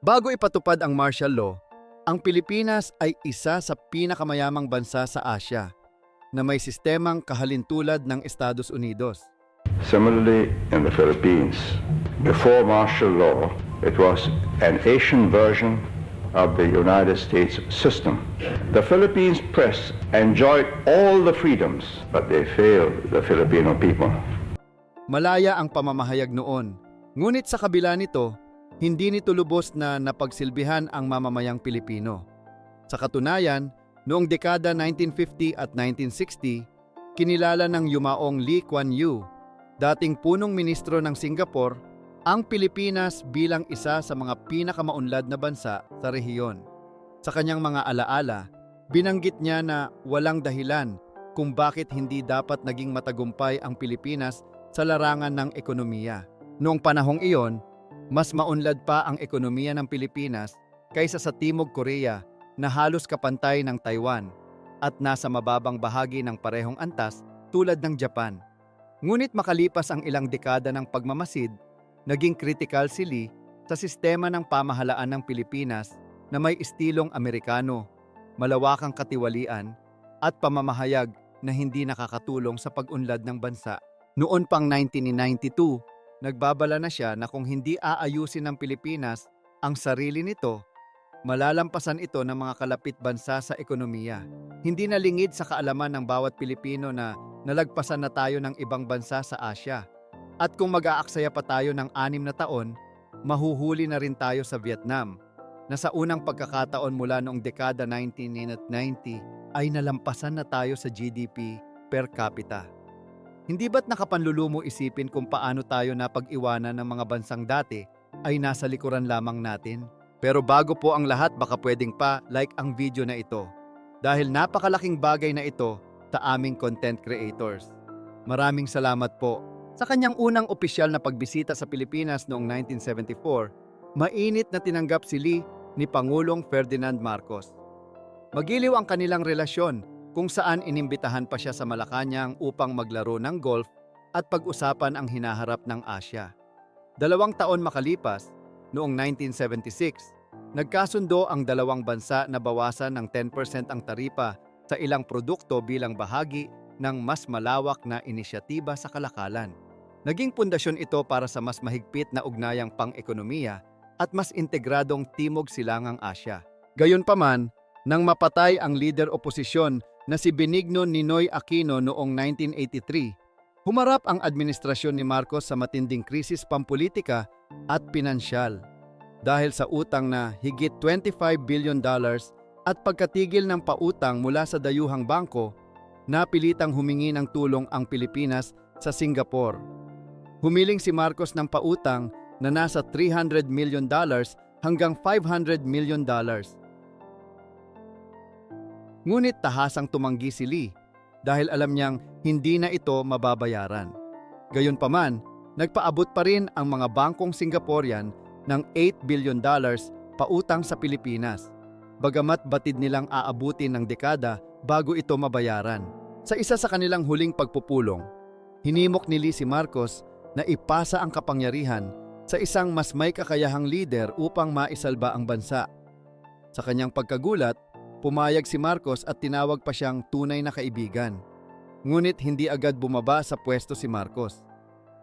Bago ipatupad ang martial law, ang Pilipinas ay isa sa pinakamayamang bansa sa Asya na may sistemang kahalintulad ng Estados Unidos. Similarly, in the Philippines, before martial law, it was an Asian version of the United States system. The Philippines press enjoyed all the freedoms, but they failed the Filipino people. Malaya ang pamamahayag noon. Ngunit sa kabila nito, hindi nito lubos na napagsilbihan ang mamamayang Pilipino. Sa katunayan, noong dekada 1950 at 1960, kinilala ng yumaong Lee Kuan Yew, dating punong ministro ng Singapore, ang Pilipinas bilang isa sa mga pinakamaunlad na bansa sa rehiyon. Sa kanyang mga alaala, binanggit niya na walang dahilan kung bakit hindi dapat naging matagumpay ang Pilipinas sa larangan ng ekonomiya. Noong panahong iyon, mas maunlad pa ang ekonomiya ng Pilipinas kaysa sa Timog Korea na halos kapantay ng Taiwan at nasa mababang bahagi ng parehong antas tulad ng Japan. Ngunit makalipas ang ilang dekada ng pagmamasid, naging kritikal si Lee sa sistema ng pamahalaan ng Pilipinas na may estilong Amerikano, malawakang katiwalian, at pamamahayag na hindi nakakatulong sa pag-unlad ng bansa. Noon pang 1992, nagbabala na siya na kung hindi aayusin ng Pilipinas ang sarili nito, malalampasan ito ng mga kalapit bansa sa ekonomiya. Hindi na lingid sa kaalaman ng bawat Pilipino na nalagpasan na tayo ng ibang bansa sa Asya. At kung mag-aaksaya pa tayo ng anim na taon, mahuhuli na rin tayo sa Vietnam, na sa unang pagkakataon mula noong dekada 1990 ay nalampasan na tayo sa GDP per capita. Hindi ba't nakapanlulumo isipin kung paano tayo napag-iwanan ng mga bansang dati ay nasa likuran lamang natin? Pero bago po ang lahat baka pwedeng pa like ang video na ito. Dahil napakalaking bagay na ito sa aming content creators. Maraming salamat po. Sa kanyang unang opisyal na pagbisita sa Pilipinas noong 1974, mainit na tinanggap si Lee ni Pangulong Ferdinand Marcos. Magiliw ang kanilang relasyon kung saan inimbitahan pa siya sa Malacanang upang maglaro ng golf at pag-usapan ang hinaharap ng Asya. Dalawang taon makalipas, noong 1976, nagkasundo ang dalawang bansa na bawasan ng 10% ang taripa sa ilang produkto bilang bahagi ng mas malawak na inisyatiba sa kalakalan. Naging pundasyon ito para sa mas mahigpit na ugnayang pang-ekonomiya at mas integradong Timog Silangang Asya. Gayunpaman, nang mapatay ang leader oposisyon na si Benigno Ninoy Aquino noong 1983, humarap ang administrasyon ni Marcos sa matinding krisis pampolitika at pinansyal dahil sa utang na higit 25 billion dollars at pagkatigil ng pautang mula sa dayuhang bangko, napilitang humingi ng tulong ang Pilipinas sa Singapore. Humiling si Marcos ng pautang na nasa 300 million dollars hanggang 500 million dollars. Ngunit tahasang tumanggi si Lee dahil alam niyang hindi na ito mababayaran. Gayunpaman, nagpaabot pa rin ang mga bangkong Singaporean ng 8 billion dollars pautang sa Pilipinas, bagamat batid nilang aabutin ng dekada bago ito mabayaran. Sa isa sa kanilang huling pagpupulong, hinimok ni Lee si Marcos na ipasa ang kapangyarihan sa isang mas may kakayahang leader upang maisalba ang bansa. Sa kanyang pagkagulat, pumayag si Marcos at tinawag pa siyang tunay na kaibigan. Ngunit hindi agad bumaba sa pwesto si Marcos.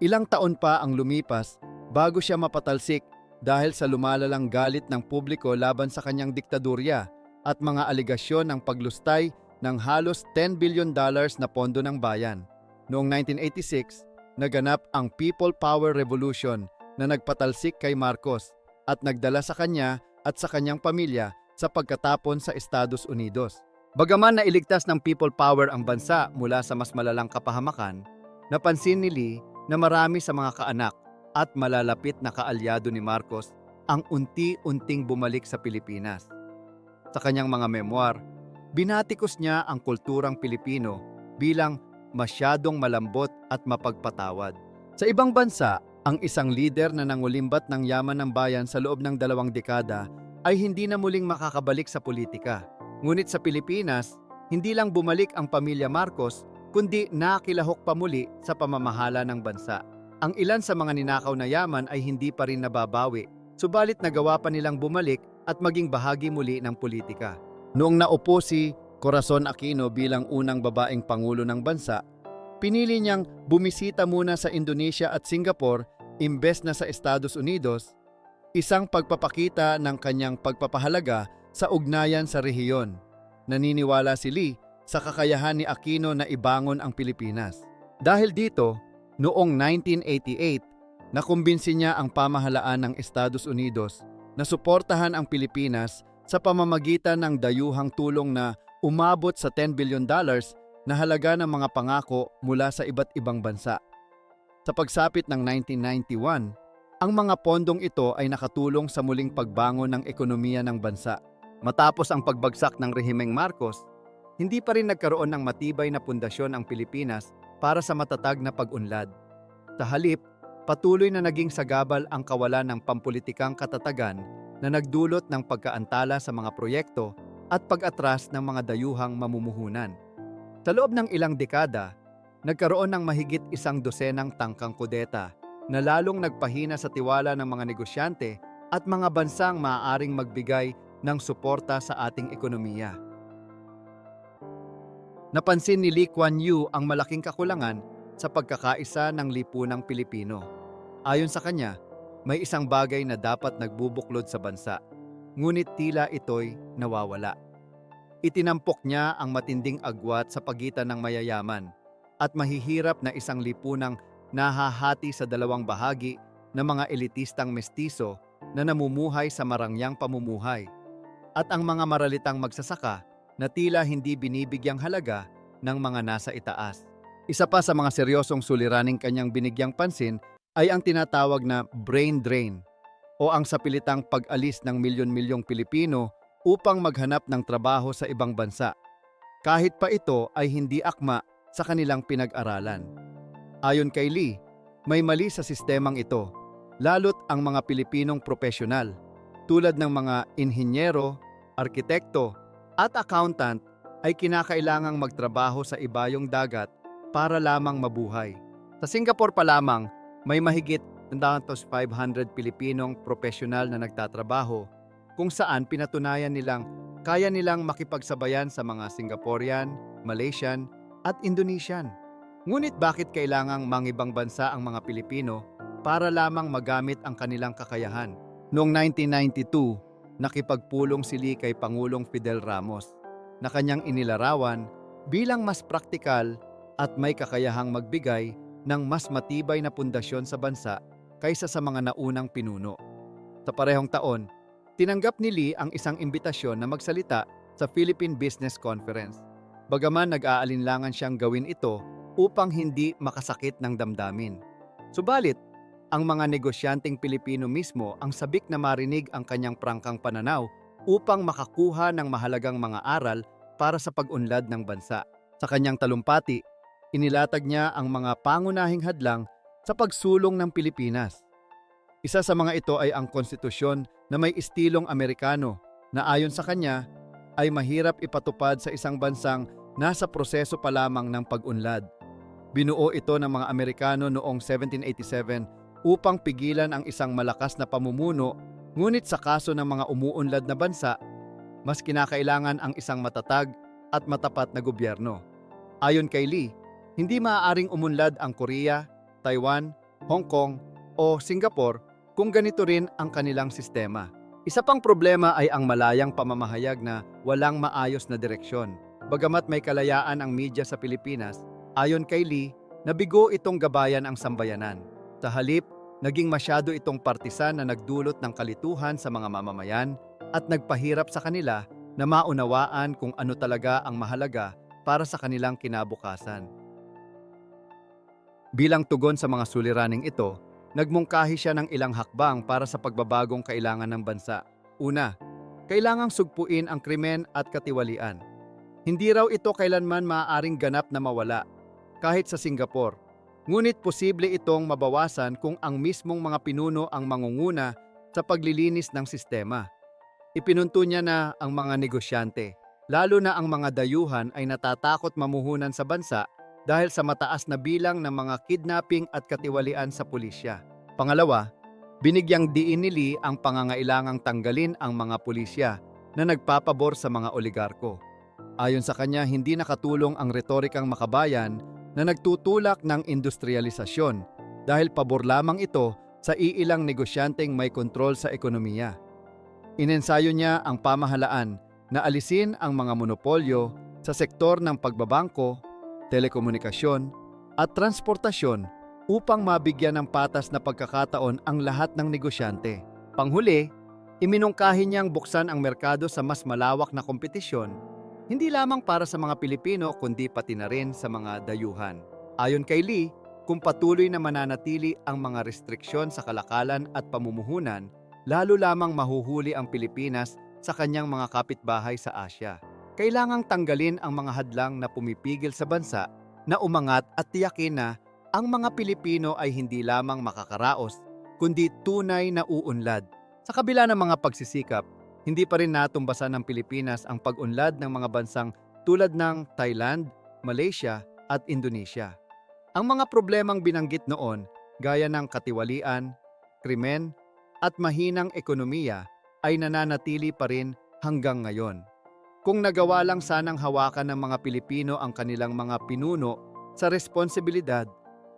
Ilang taon pa ang lumipas bago siya mapatalsik dahil sa lumalalang galit ng publiko laban sa kanyang diktadurya at mga aligasyon ng paglustay ng halos 10 billion dollars na pondo ng bayan. Noong 1986, naganap ang People Power Revolution na nagpatalsik kay Marcos at nagdala sa kanya at sa kanyang pamilya sa pagkatapon sa Estados Unidos. Bagaman nailigtas ng people power ang bansa mula sa mas malalang kapahamakan, napansin ni Lee na marami sa mga kaanak at malalapit na kaalyado ni Marcos ang unti-unting bumalik sa Pilipinas. Sa kanyang mga memoir, binatikos niya ang kulturang Pilipino bilang masyadong malambot at mapagpatawad. Sa ibang bansa, ang isang lider na nangulimbat ng yaman ng bayan sa loob ng dalawang dekada ay hindi na muling makakabalik sa politika. Ngunit sa Pilipinas, hindi lang bumalik ang pamilya Marcos, kundi nakilahok pa muli sa pamamahala ng bansa. Ang ilan sa mga ninakaw na yaman ay hindi pa rin nababawi subalit nagawa pa nilang bumalik at maging bahagi muli ng politika. Noong naupo si Corazon Aquino bilang unang babaeng pangulo ng bansa, pinili niyang bumisita muna sa Indonesia at Singapore imbes na sa Estados Unidos, isang pagpapakita ng kanyang pagpapahalaga sa ugnayan sa rehiyon. Naniniwala si Lee sa kakayahan ni Aquino na ibangon ang Pilipinas. Dahil dito, noong 1988, nakumbinsi niya ang pamahalaan ng Estados Unidos na suportahan ang Pilipinas sa pamamagitan ng dayuhang tulong na umabot sa 10 billion dollars na halaga ng mga pangako mula sa iba't ibang bansa. Sa pagsapit ng 1991, ang mga pondong ito ay nakatulong sa muling pagbangon ng ekonomiya ng bansa. Matapos ang pagbagsak ng rehimeng Marcos, hindi pa rin nagkaroon ng matibay na pundasyon ang Pilipinas para sa matatag na pag-unlad. Sa halip, patuloy na naging sagabal ang kawalan ng pampulitikang katatagan na nagdulot ng pagkaantala sa mga proyekto at pag-atras ng mga dayuhang mamumuhunan. Sa loob ng ilang dekada, nagkaroon ng mahigit isang dosenang tangkang kudeta na lalong nagpahina sa tiwala ng mga negosyante at mga bansang maaaring magbigay ng suporta sa ating ekonomiya. Napansin ni Lee Kuan Yew ang malaking kakulangan sa pagkakaisa ng lipunang Pilipino. Ayon sa kanya, may isang bagay na dapat nagbubuklod sa bansa, ngunit tila ito'y nawawala. Itinampok niya ang matinding agwat sa pagitan ng mayayaman at mahihirap na isang lipunang nahahati sa dalawang bahagi ng mga elitistang mestizo na namumuhay sa marangyang pamumuhay at ang mga maralitang magsasaka na tila hindi binibigyang halaga ng mga nasa itaas. Isa pa sa mga seryosong suliraning kanyang binigyang pansin ay ang tinatawag na brain drain o ang sapilitang pag-alis ng milyon-milyong Pilipino upang maghanap ng trabaho sa ibang bansa. Kahit pa ito ay hindi akma sa kanilang pinag-aralan. Ayon kay Lee, may mali sa sistemang ito, lalo't ang mga Pilipinong profesional tulad ng mga inhinyero, arkitekto at accountant ay kinakailangang magtrabaho sa ibayong dagat para lamang mabuhay. Sa Singapore pa lamang, may mahigit 500 Pilipinong profesional na nagtatrabaho kung saan pinatunayan nilang kaya nilang makipagsabayan sa mga Singaporean, Malaysian at Indonesian. Ngunit bakit kailangang mangibang bansa ang mga Pilipino para lamang magamit ang kanilang kakayahan? Noong 1992, nakipagpulong si Lee kay Pangulong Fidel Ramos na kanyang inilarawan bilang mas praktikal at may kakayahang magbigay ng mas matibay na pundasyon sa bansa kaysa sa mga naunang pinuno. Sa parehong taon, tinanggap ni Lee ang isang imbitasyon na magsalita sa Philippine Business Conference. Bagaman nag-aalinlangan siyang gawin ito upang hindi makasakit ng damdamin. Subalit, ang mga negosyanteng Pilipino mismo ang sabik na marinig ang kanyang prangkang pananaw upang makakuha ng mahalagang mga aral para sa pag-unlad ng bansa. Sa kanyang talumpati, inilatag niya ang mga pangunahing hadlang sa pagsulong ng Pilipinas. Isa sa mga ito ay ang konstitusyon na may istilong Amerikano na ayon sa kanya ay mahirap ipatupad sa isang bansang nasa proseso pa lamang ng pag-unlad. Binuo ito ng mga Amerikano noong 1787 upang pigilan ang isang malakas na pamumuno ngunit sa kaso ng mga umuunlad na bansa, mas kinakailangan ang isang matatag at matapat na gobyerno. Ayon kay Lee, hindi maaaring umunlad ang Korea, Taiwan, Hong Kong o Singapore kung ganito rin ang kanilang sistema. Isa pang problema ay ang malayang pamamahayag na walang maayos na direksyon. Bagamat may kalayaan ang media sa Pilipinas, ayon kay Lee, nabigo itong gabayan ang sambayanan. Sa halip, naging masyado itong partisan na nagdulot ng kalituhan sa mga mamamayan at nagpahirap sa kanila na maunawaan kung ano talaga ang mahalaga para sa kanilang kinabukasan. Bilang tugon sa mga suliraning ito, nagmungkahi siya ng ilang hakbang para sa pagbabagong kailangan ng bansa. Una, kailangang sugpuin ang krimen at katiwalian. Hindi raw ito kailanman maaaring ganap na mawala, kahit sa Singapore. Ngunit posible itong mabawasan kung ang mismong mga pinuno ang mangunguna sa paglilinis ng sistema. Ipinunto niya na ang mga negosyante, lalo na ang mga dayuhan ay natatakot mamuhunan sa bansa dahil sa mataas na bilang ng mga kidnapping at katiwalian sa pulisya. Pangalawa, Binigyang diin ni Lee ang pangangailangang tanggalin ang mga pulisya na nagpapabor sa mga oligarko. Ayon sa kanya, hindi nakatulong ang retorikang makabayan na nagtutulak ng industrialisasyon dahil pabor lamang ito sa iilang negosyanteng may kontrol sa ekonomiya. Inensayo niya ang pamahalaan na alisin ang mga monopolyo sa sektor ng pagbabangko, telekomunikasyon at transportasyon upang mabigyan ng patas na pagkakataon ang lahat ng negosyante. Panghuli, iminungkahi niyang buksan ang merkado sa mas malawak na kompetisyon, hindi lamang para sa mga Pilipino kundi pati na rin sa mga dayuhan. Ayon kay Lee, kung patuloy na mananatili ang mga restriksyon sa kalakalan at pamumuhunan, lalo lamang mahuhuli ang Pilipinas sa kanyang mga kapitbahay sa Asya. Kailangang tanggalin ang mga hadlang na pumipigil sa bansa na umangat at tiyakin na ang mga Pilipino ay hindi lamang makakaraos, kundi tunay na uunlad. Sa kabila ng mga pagsisikap, hindi pa rin natumbasan ng Pilipinas ang pag-unlad ng mga bansang tulad ng Thailand, Malaysia at Indonesia. Ang mga problemang binanggit noon, gaya ng katiwalian, krimen, at mahinang ekonomiya ay nananatili pa rin hanggang ngayon. Kung nagawa lang sanang hawakan ng mga Pilipino ang kanilang mga pinuno sa responsibilidad,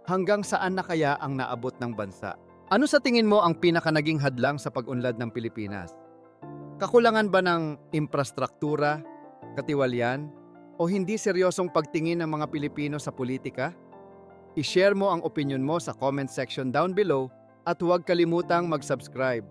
hanggang saan na kaya ang naabot ng bansa? Ano sa tingin mo ang pinaka naging hadlang sa pag-unlad ng Pilipinas? Kakulangan ba ng infrastruktura, katiwalian, o hindi seryosong pagtingin ng mga Pilipino sa politika? I-share mo ang opinion mo sa comment section down below at huwag kalimutang mag-subscribe.